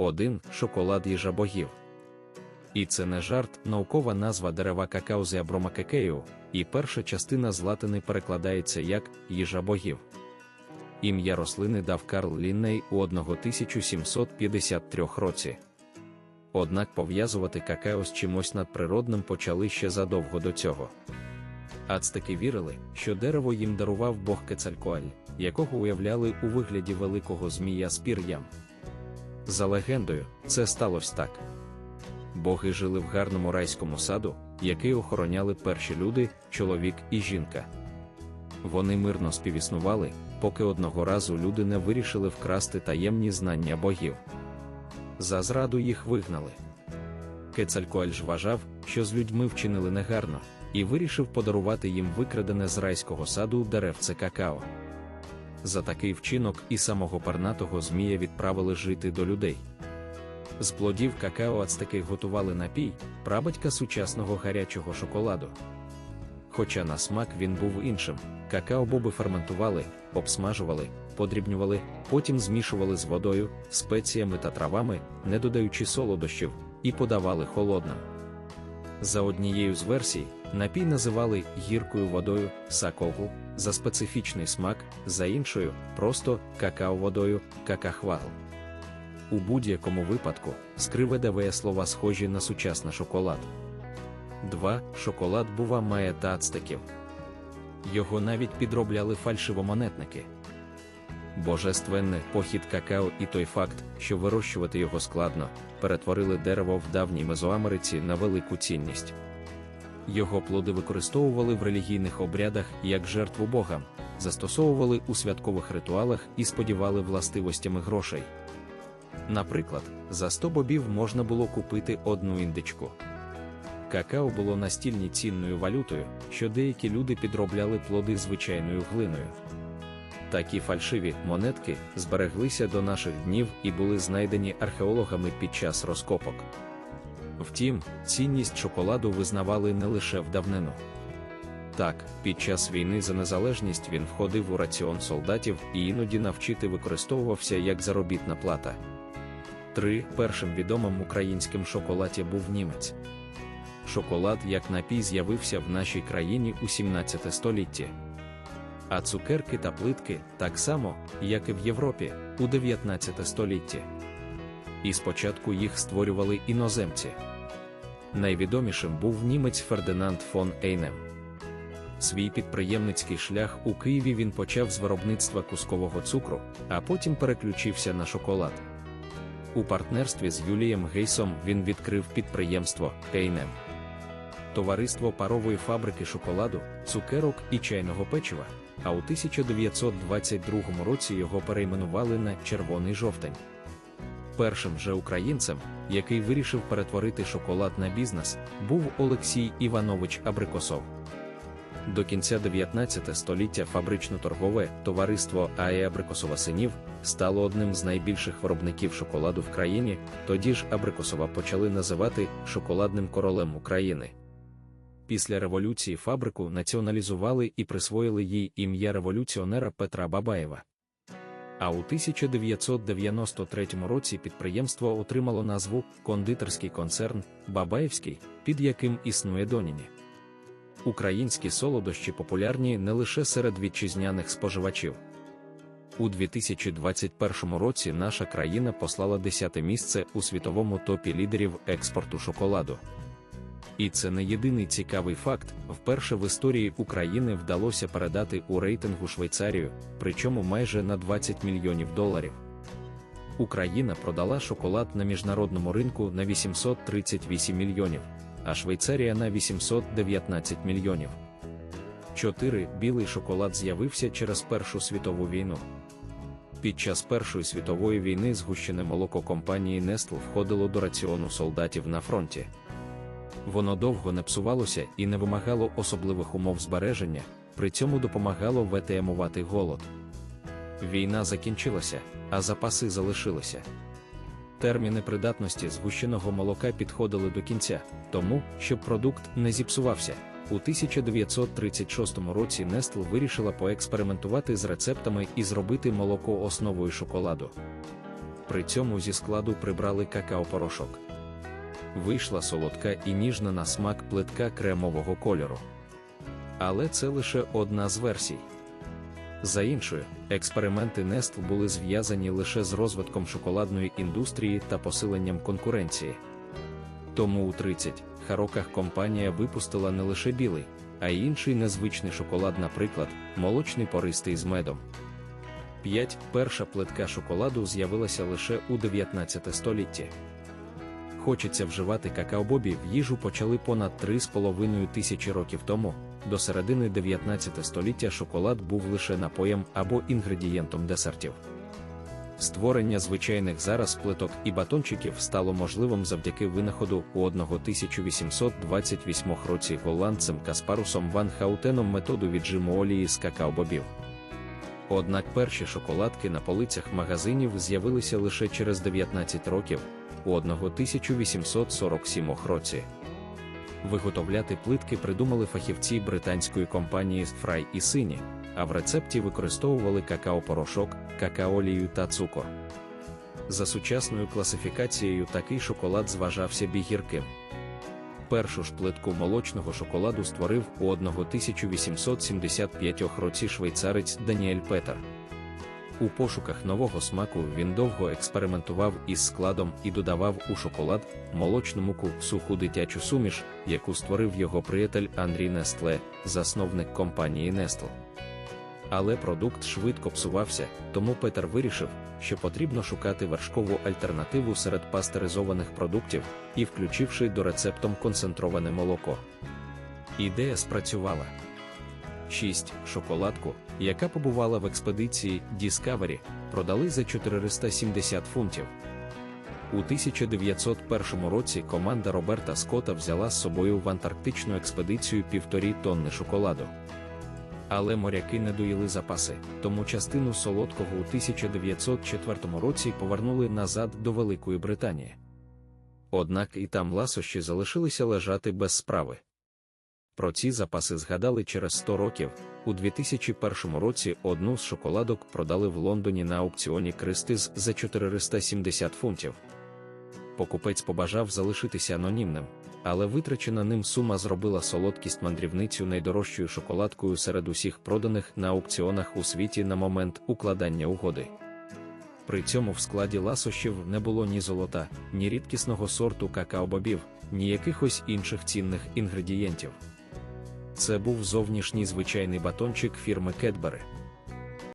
1. Шоколад їжа богів. І це не жарт, наукова назва дерева какаузія бромакекею, і перша частина з латини перекладається як їжа богів. Ім'я рослини дав Карл Лінней у 1753 році. Однак пов'язувати какао з чимось надприродним почали ще задовго до цього. Ацтеки вірили, що дерево їм дарував бог Кецалькоаль, якого уявляли у вигляді великого змія з пір'ям. За легендою, це сталося так. Боги жили в гарному райському саду, який охороняли перші люди, чоловік і жінка. Вони мирно співіснували, поки одного разу люди не вирішили вкрасти таємні знання богів. За зраду їх вигнали. Кецалькоаль ж вважав, що з людьми вчинили негарно, і вирішив подарувати їм викрадене з райського саду деревце какао. За такий вчинок і самого парнатого змія відправили жити до людей. З плодів какао ацтеки готували напій, прабатька сучасного гарячого шоколаду. Хоча на смак він був іншим, какао-боби ферментували, обсмажували, подрібнювали, потім змішували з водою, спеціями та травами, не додаючи солодощів, і подавали холодним. За однією з версій, напій називали гіркою водою сакову за специфічний смак, за іншою просто какао-водою какахвал. У будь-якому випадку скриве даває слова схожі на сучасний шоколад. 2. Шоколад бува має та ацтеків. Його навіть підробляли фальшивомонетники. Божественне похід какао і той факт, що вирощувати його складно, перетворили дерево в давній Мезоамериці на велику цінність. Його плоди використовували в релігійних обрядах як жертву богам, застосовували у святкових ритуалах і сподівали властивостями грошей. Наприклад, за 100 бобів можна було купити одну індичку. Какао було настільні цінною валютою, що деякі люди підробляли плоди звичайною глиною. Такі фальшиві монетки збереглися до наших днів і були знайдені археологами під час розкопок. Втім, цінність шоколаду визнавали не лише в давнину. Так, під час війни за незалежність він входив у раціон солдатів і іноді навчити використовувався як заробітна плата. 3. Першим відомим українським шоколаді був німець. Шоколад як напій з'явився в нашій країні у 17 столітті. А цукерки та плитки так само, як і в Європі, у 19 столітті. І спочатку їх створювали іноземці. Найвідомішим був німець Фердинанд фон Ейнем. Свій підприємницький шлях у Києві він почав з виробництва кускового цукру, а потім переключився на шоколад. У партнерстві з Юлієм Гейсом він відкрив підприємство Кейнем. Товариство парової фабрики шоколаду, цукерок і чайного печива, а у 1922 році його перейменували на червоний жовтень. Першим же українцем, який вирішив перетворити шоколад на бізнес, був Олексій Іванович Абрикосов. До кінця 19 століття фабрично-торгове товариство АЕ Абрикосова синів стало одним з найбільших виробників шоколаду в країні, тоді ж Абрикосова почали називати шоколадним королем України. Після революції фабрику націоналізували і присвоїли їй ім'я революціонера Петра Бабаєва. А у 1993 році підприємство отримало назву Кондитерський концерн Бабаєвський, під яким існує доніні. Українські солодощі популярні не лише серед вітчизняних споживачів. У 2021 році наша країна послала 10 місце у світовому топі лідерів експорту шоколаду. І це не єдиний цікавий факт: вперше в історії України вдалося передати у рейтингу Швейцарію, причому майже на 20 мільйонів доларів. Україна продала шоколад на міжнародному ринку на 838 мільйонів, а Швейцарія на 819 мільйонів. 4. Білий шоколад з'явився через Першу світову війну. Під час Першої світової війни згущене молоко компанії Nestle входило до раціону солдатів на фронті. Воно довго не псувалося і не вимагало особливих умов збереження, при цьому допомагало ВТМувати голод. Війна закінчилася, а запаси залишилися. Терміни придатності згущеного молока підходили до кінця, тому, щоб продукт не зіпсувався. У 1936 році Nestle вирішила поекспериментувати з рецептами і зробити молоко основою шоколаду. При цьому зі складу прибрали какао-порошок. Вийшла солодка і ніжна на смак плитка кремового кольору. Але це лише одна з версій. За іншою, експерименти Nestle були зв'язані лише з розвитком шоколадної індустрії та посиленням конкуренції. Тому у 30 роках компанія випустила не лише білий, а й інший незвичний шоколад, наприклад, молочний пористий з медом. 5. Перша плитка шоколаду з'явилася лише у 19 столітті. Хочеться вживати какао-бобі в їжу почали понад 3,5 тисячі років тому. До середини 19 століття шоколад був лише напоєм або інгредієнтом десертів. Створення звичайних зараз плиток і батончиків стало можливим завдяки винаходу у 1828 році голландцем Каспарусом Ван Хаутеном методу віджиму олії з какао-бобів. Однак перші шоколадки на полицях магазинів з'явилися лише через 19 років у 1847 році. Виготовляти плитки придумали фахівці британської компанії Фрай і Сині, а в рецепті використовували какао-порошок, какаолію та цукор. За сучасною класифікацією такий шоколад зважався бігірким. Першу ж плитку молочного шоколаду створив у 1875 році швейцарець Даніель Петер. У пошуках нового смаку він довго експериментував із складом і додавав у шоколад молочну муку суху дитячу суміш, яку створив його приятель Андрій Нестле, засновник компанії Nestle. Але продукт швидко псувався, тому Петер вирішив, що потрібно шукати вершкову альтернативу серед пастеризованих продуктів і включивши до рецептом концентроване молоко. Ідея спрацювала. 6. Шоколадку, яка побувала в експедиції Discovery, продали за 470 фунтів. У 1901 році команда Роберта Скотта взяла з собою в антарктичну експедицію півторі тонни шоколаду. Але моряки не доїли запаси, тому частину солодкого у 1904 році повернули назад до Великої Британії. Однак і там ласощі залишилися лежати без справи. Про ці запаси згадали через 100 років. У 2001 році одну з шоколадок продали в Лондоні на аукціоні Кристис за 470 фунтів. Покупець побажав залишитися анонімним, але витрачена ним сума зробила солодкість мандрівницю найдорожчою шоколадкою серед усіх проданих на аукціонах у світі на момент укладання угоди. При цьому в складі ласощів не було ні золота, ні рідкісного сорту какао-бобів, ні якихось інших цінних інгредієнтів. Це був зовнішній звичайний батончик фірми Кетбери.